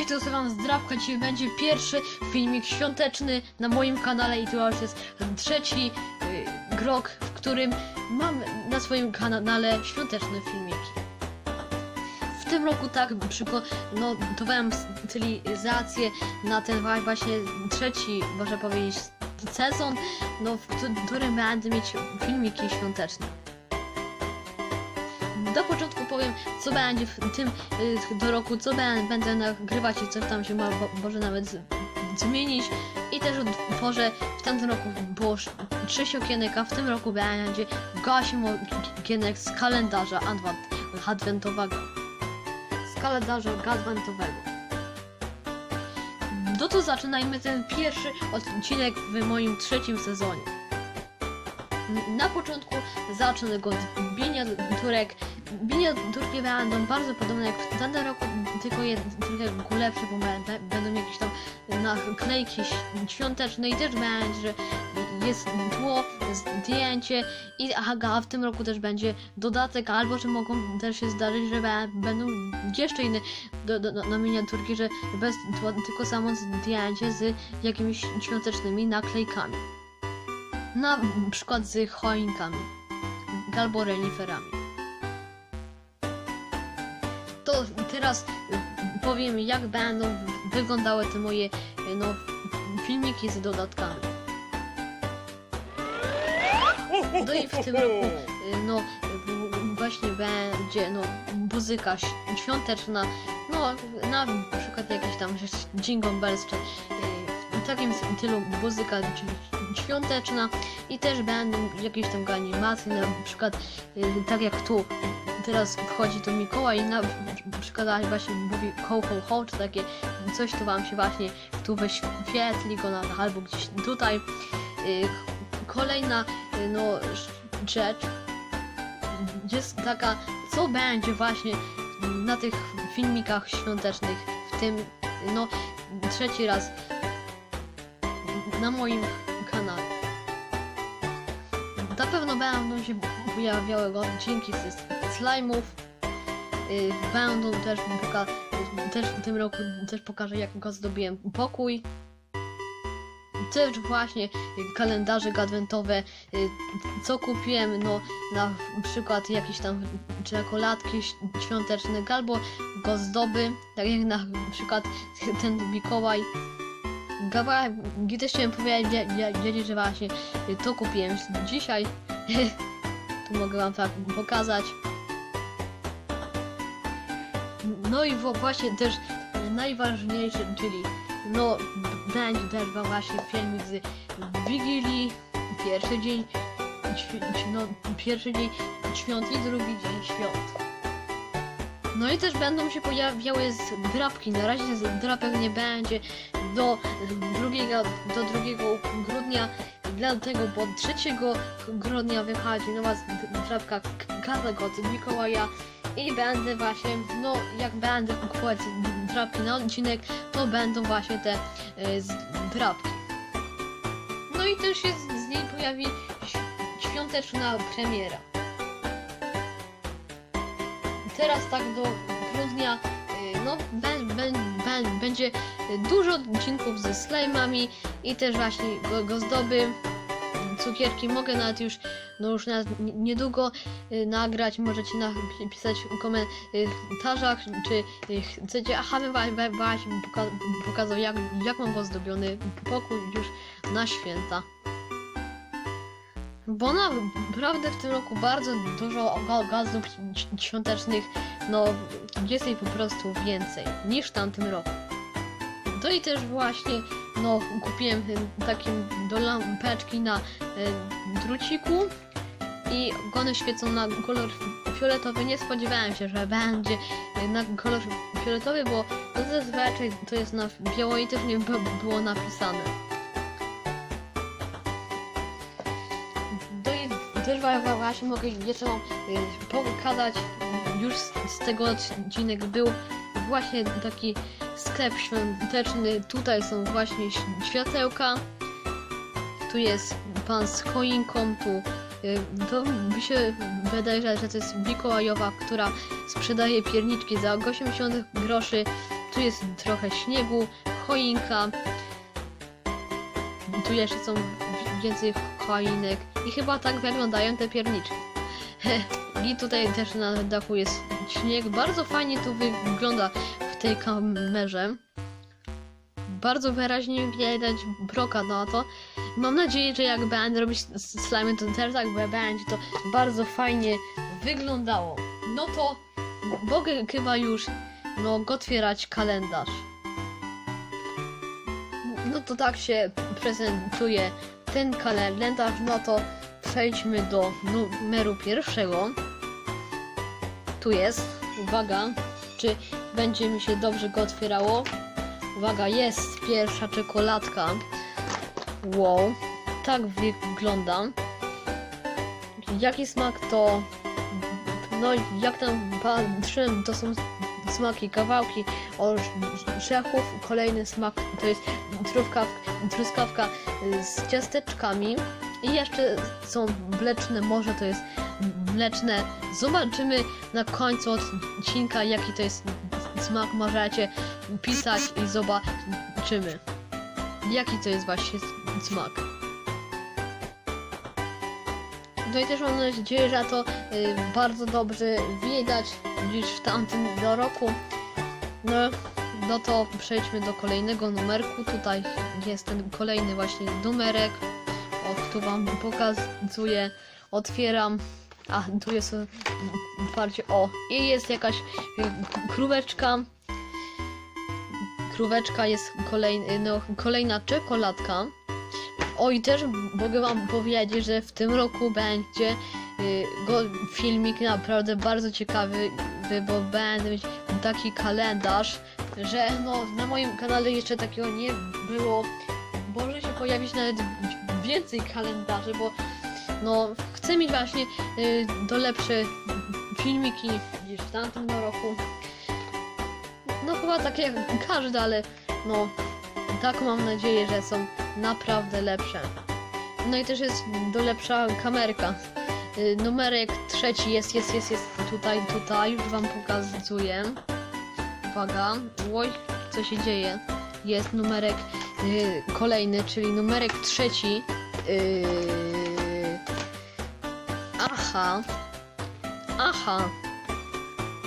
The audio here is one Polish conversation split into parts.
Cześć, to jest wam Zdrabka, dzisiaj będzie pierwszy filmik świąteczny na moim kanale i to już jest trzeci y, rok, w którym mam na swoim kanale świąteczne filmiki. W tym roku tak przygotowałem stylizację na ten właśnie trzeci, można powiedzieć, sezon, no, w któ- którym będę mieć filmiki świąteczne. Do początku powiem, co będzie w tym y, do roku, co bę- będę nagrywać i co tam się ma, może nawet zmienić. I też otworzę, w tamtym roku było sz- sześć okienek, a w tym roku będzie 8 okienek z kalendarza adwent, adwentowego. Z kalendarza adwentowego. No to zaczynajmy ten pierwszy odcinek w moim trzecim sezonie. Na początku zacznę go od miniaturek. Miniaturki będą bardzo podobne jak w tamtym roku, tylko je trochę lepsze, bo będą jakieś tam naklejki świąteczne i też będzie, jest tło, zdjęcie i aha, w tym roku też będzie dodatek, albo że mogą też się zdarzyć, że będą jeszcze inne do, do, do, miniaturki, że bez tylko samo zdjęcie z jakimiś świątecznymi naklejkami. Na przykład z choinkami albo reniferami. To teraz y, powiem, jak będą wyglądały te moje y, no, filmiki z dodatkami. No i w tym roku y, no właśnie będzie no muzyka świąteczna, no na przykład jakieś tam Jingle Bells czy w takim stylu muzyka świąteczna i też będą jakieś tam animacje, na przykład y, tak jak tu teraz wchodzi to Mikołaj i na przykład właśnie mówi ho ho ho, czy takie coś tu wam się właśnie tu wyświetli go na, albo gdzieś tutaj. Y, Kolejna y, no rzecz jest taka, co będzie właśnie na tych filmikach świątecznych, w tym no trzeci raz na moim pewno będą się pojawiały odcinki ze slime'ów. Yy, Będą też, poka- też w tym roku też pokażę jak go zdobiłem pokój. Też właśnie kalendarze adwentowe, yy, co kupiłem, no na przykład jakieś tam czekoladki świąteczne albo gozdoby, tak jak na przykład ten Mikołaj. Gaba, też chciałem powiedzieć, dzie- że właśnie to kupiłem dzisiaj. tu mogę wam tak pokazać. No i właśnie też najważniejsze, czyli no będzie też wam właśnie filmik z Wigilii, pierwszy dzień, no, pierwszy dzień świąt i drugi dzień świąt. No i też będą się pojawiały zdrapki. Na razie zdrapek nie będzie do drugiego, do 2 grudnia, dlatego bo 3 grudnia wychodzi nowa zdrapka każdego od Mikołaja i będę właśnie, no jak będę kupować drapki na odcinek, to będą właśnie te y, zdrapki. No i też się z, z niej pojawi świąteczna premiera. Teraz tak do grudnia, y, no bę- bę- będzie dużo odcinków ze slajmami i też właśnie go, gozdoby, cukierki. Mogę nawet już, no już nawet ni- niedługo y, nagrać, możecie napisać w komentarzach, czy y, chcecie, aha, właśnie poka- pokazał jak, jak mam go zdobiony pokój już na święta. Bo naprawdę w tym roku bardzo dużo ga- gazdów ś- świątecznych, no jest jej po prostu więcej niż w tamtym roku. To i też właśnie, no kupiłem takie do lampeczki na y, druciku i one świecą na kolor fioletowy. Nie spodziewałem się, że będzie na kolor fioletowy, bo no zazwyczaj to jest na biało i też nie by- było napisane. Właśnie mogę wam y, pokazać, już z, z tego odcinek był właśnie taki sklep świąteczny, tutaj są właśnie światełka, tu jest pan z choinką, tu y, to mi się wydaje, że że to jest Mikołajowa, która sprzedaje pierniczki za 80 groszy. Tu jest trochę śniegu, choinka. Tu jeszcze są więcej choinek i chyba tak wyglądają te pierniczki. I tutaj też na dachu jest śnieg. Bardzo fajnie to wygląda w tej kamerze. Bardzo wyraźnie widać broka na to. Mam nadzieję, że jak będę robić s- slimy, to też tak będzie to bardzo fajnie wyglądało. No to mogę chyba już no, otwierać kalendarz. No to tak się prezentuje ten kalendarz. No to przejdźmy do numeru pierwszego. Tu jest. Uwaga, czy będzie mi się dobrze go otwierało? Uwaga, jest pierwsza czekoladka. Wow, tak wygląda. Jaki smak to? No, jak tam patrzyłem, to są smaki, kawałki orzechów. Kolejny smak to jest truskawka, y, z ciasteczkami. I jeszcze są mleczne, może to jest mleczne. Zobaczymy na końcu odcinka, jaki to jest smak. Możecie pisać i zobaczymy, jaki to jest właśnie smak. No i też mam nadzieję, że to y, bardzo dobrze widać niż w tamtym roku. No, no to przejdźmy do kolejnego numerku. Tutaj jest ten kolejny właśnie numerek. O, tu wam pokazuję. Otwieram. A, tu jest y, otwarcie. O, i jest jakaś y, króweczka. Króweczka jest kolejny, no, kolejna czekoladka. O i też mogę wam powiedzieć, że w tym roku będzie go, filmik naprawdę bardzo ciekawy, bo będę mieć taki kalendarz, że no na moim kanale jeszcze takiego nie było. Może się pojawić nawet więcej kalendarzy, bo no chcę mieć właśnie y, do lepsze filmiki niż w tamtym roku. No chyba tak jak każdy, ale no tak mam nadzieję, że są naprawdę lepsze. No i też jest do lepsza kamerka. Y, Numerek trzeci jest, jest, jest, jest tutaj, tutaj, już wam pokazuję. Uwaga, oj, co się dzieje? Jest numerek y, kolejny, czyli numerek trzeci. Y, aha, aha,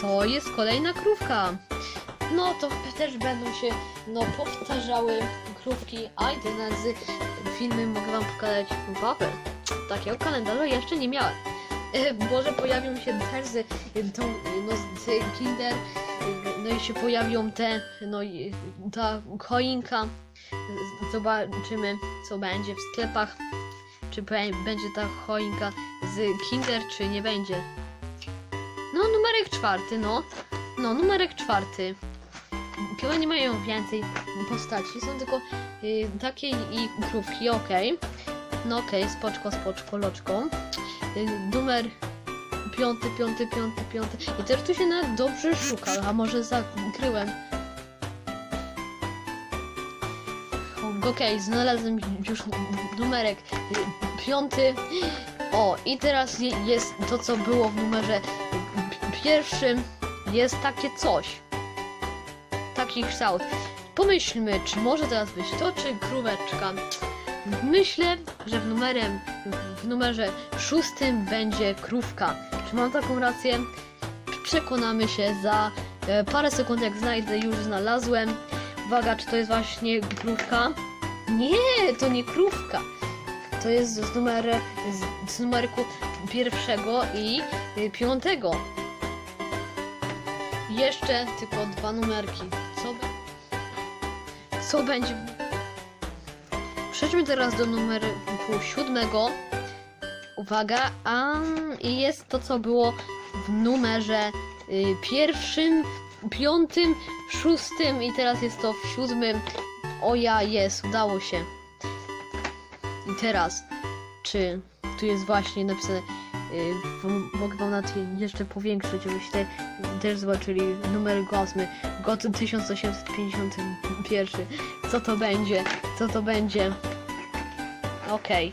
to jest kolejna krówka. No to też będą się no, powtarzały krówki, a te z filmy mogę wam pokazać wafel. Takiego kalendarza jeszcze nie miałem. E, Może pojawią się też z, tą, no, z Kinder, no i się pojawią te, no i ta choinka. Zobaczymy co będzie w sklepach. Czy będzie ta choinka z Kinder, czy nie będzie. No, numerek czwarty, no. No, numerek czwarty. Chyba nie mają więcej postaci, są tylko y, takie i krówki, okej. No okej, spoczko, spoczko, loczko. Y, numer piąty, piąty, piąty, piąty. I też tu się nawet dobrze szuka, a może zakryłem. Okej, znalazłem już numerek piąty. O, i teraz je- jest to, co było w numerze pi- pierwszym. Jest takie coś taki kształt. Pomyślmy, czy może teraz być to, czy króweczka. Myślę, że w, numerem, w numerze szóstym będzie krówka. Mam taką rację? Przekonamy się za e, parę sekund, jak znajdę, już znalazłem. Uwaga, czy to jest właśnie krówka? Nie, to nie krówka. To jest z, numer, z, z numerku pierwszego i y, piątego. Jeszcze tylko dwa numerki. Co, co będzie? Przejdźmy teraz do numeru siódmego. Uwaga, a jest to, co było w numerze y, pierwszym, piątym, szóstym i teraz jest to w siódmym. O ja, jest, udało się. I teraz, czy tu jest właśnie napisane, y, mogę wam nawet jeszcze powiększyć, żebyście też zobaczyli numer głosny, GOT 1851. Co to będzie? Co to będzie? Okej.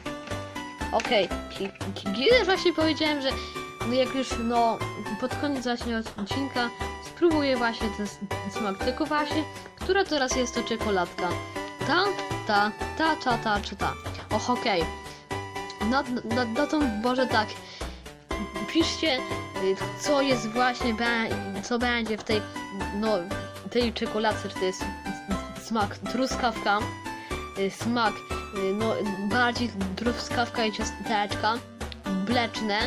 Okej. Ki- Kiedy właśnie powiedziałem, że no jak już no pod koniec właśnie odcinka spróbuję właśnie ten smak, tylko właśnie, która teraz jest to czekoladka? Ta, ta, ta, ta, ta, czy ta? Och, okej. No, no, no to może tak, piszcie, y, co jest właśnie, co będzie w tej, no, tej czekoladce, czy to jest smak truskawka, y, smak, no, bardziej truskawka i ciasteczka, mleczne,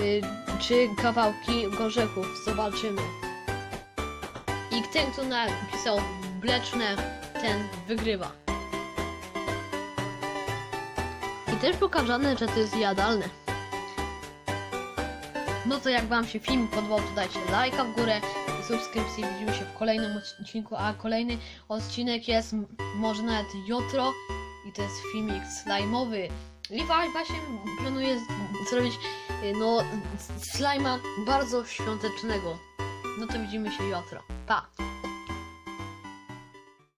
y, czy kawałki gorzechów, zobaczymy. I ten, kto napisał mleczne, ten wygrywa. I też pokazane, że to jest jadalne. No to jak Wam się film podobał, to dajcie lajka w górę i subskrypcję. Widzimy się w kolejnym odcinku, a kolejny odcinek jest może nawet jutro i to jest filmik slajmowy. I wa- właśnie planuję z- zrobić y, no slajma bardzo świątecznego. No to widzimy się jutro. Pa!